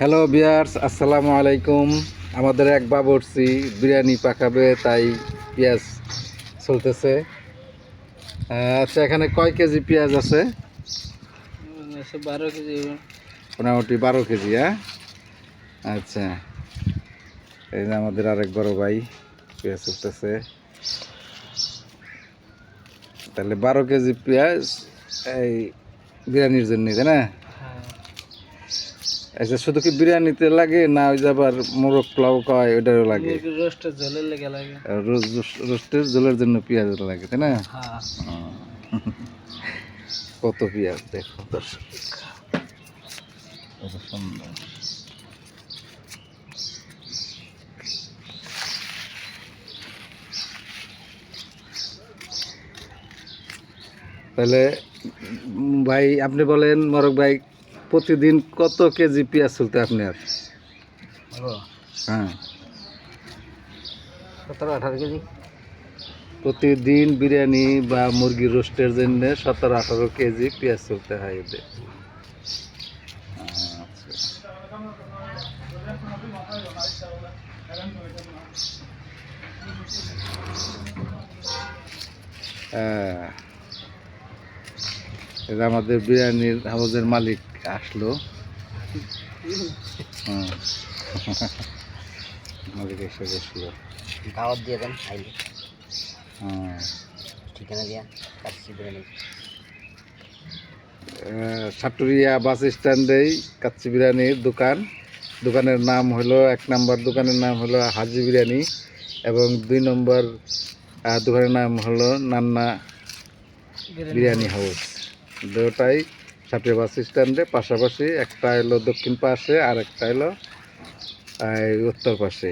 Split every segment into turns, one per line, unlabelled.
Hello বিয়ার্স আসসালামু আলাইকুম আমাদের এক বাবরচি বিরিয়ানি পাকাবে তাই পেঁয়াজ চলতেছে। আচ্ছা এখানে কয় কেজি পেঁয়াজ আছে?
বারো কেজি।
মোটামুটি বারো কেজি হ্যাঁ? আচ্ছা। এই যে আমাদের আরেক বড় ভাই পেঁয়াজ চলতেছে। তাহলে বারো কেজি পেঁয়াজ এই বিরিয়ানির জন্য তাই না? আচ্ছা শুধু কি বিরিয়ানিতে লাগে না ওই যে আবার মোরগ পোলাও কয় ওটারও লাগে?
রোস্টের ঝোলের লেগে লাগে।
রোস্টের জলের জন্য পেঁয়াজ লাগে তাই না?
হ্যাঁ।
কত পেঁয়াজ দেখো। দর্শক সুন্দর। তাহলে ভাই আপনি বলেন মরক ভাই প্রতিদিন কত কেজি পেঁয়াজ চলতে আপনার হ্যাঁ।
সতেরো আঠারো কেজি।
প্রতিদিন বিরিয়ানি বা মুরগির রোস্টের জন্য সতেরো আঠারো কেজি পেঁয়াজ চলতে হয় এদের আচ্ছা। যে আমাদের বিরিয়ানির হাউজের মালিক আসলো। হুম। মালিক এসে বসল।
দাওয়াত দিয়ে দেন আইলে
হুম।
ঠিকানা দিয়া কাচ্চি বিরিয়ানি।
সাটুরিয়া বাস স্ট্যান্ডেই কাচ্চি বিরিয়ানির দোকান। দোকানের নাম হলো এক নম্বর দোকানের নাম হলো হাজি বিরিয়ানি এবং দুই নম্বর দোকানের নাম হলো নান্না বিরিয়ানি হাউস। দুটাই সাটুরিয়া বাস স্ট্যান্ডে পাশাপাশি একটা হলো দক্ষিণ পাশে আর একটা হলো এই উত্তর পাশে।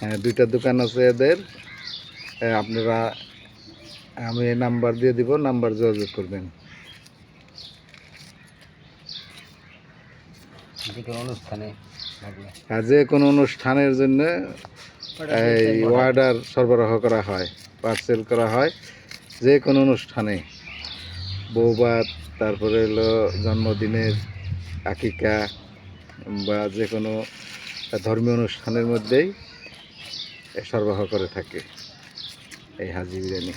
হ্যাঁ, দুইটা দোকান আছে এদের। আপনারা আমি নাম্বার দিয়ে দিব নাম্বার যোগাযোগ করবেন।
যে কোনো
অনুষ্ঠানের জন্য এই অর্ডার সরবরাহ করা হয় পার্সেল করা হয় যে কোনো অনুষ্ঠানে। বৌবাত তারপরে হলো জন্মদিনের আকিকা বা যে কোনো ধর্মীয় অনুষ্ঠানের মধ্যেই সরবরাহ করে থাকে এই হাজি বিরিয়ানি।